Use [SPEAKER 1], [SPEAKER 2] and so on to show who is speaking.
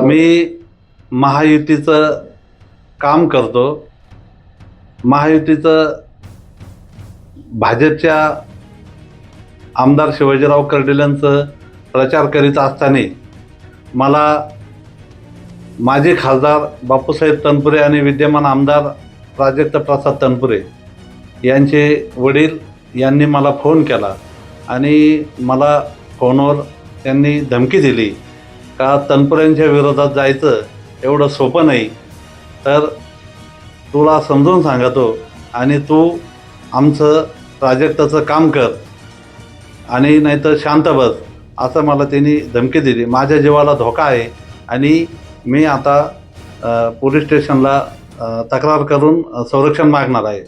[SPEAKER 1] मी महायुतीचं काम करतो. महायुतीचं भाजपच्या आमदार शिवाजीराव कर्डिलांचं प्रचार करीत असताना मला माजी खासदार बापूसाहेब तनपुरे आणि विद्यमान आमदार प्राजक्त प्रसाद तनपुरे यांचे वडील यांनी मला फोन केला आणि मला फोनवर त्यांनी धमकी दिली. का तनपुऱ्यांच्या विरोधात जायचं एवढं सोपं नाही. तर तुला समजून सांगतो आणि तू आमचं प्राजक्ताचं काम कर आणि नाहीतर शांत बस असं मला त्यांनी धमकी दिली. माझ्या जीवाला धोका आहे आणि मी आता पोलीस स्टेशनला तक्रार करून संरक्षण मागणार आहे.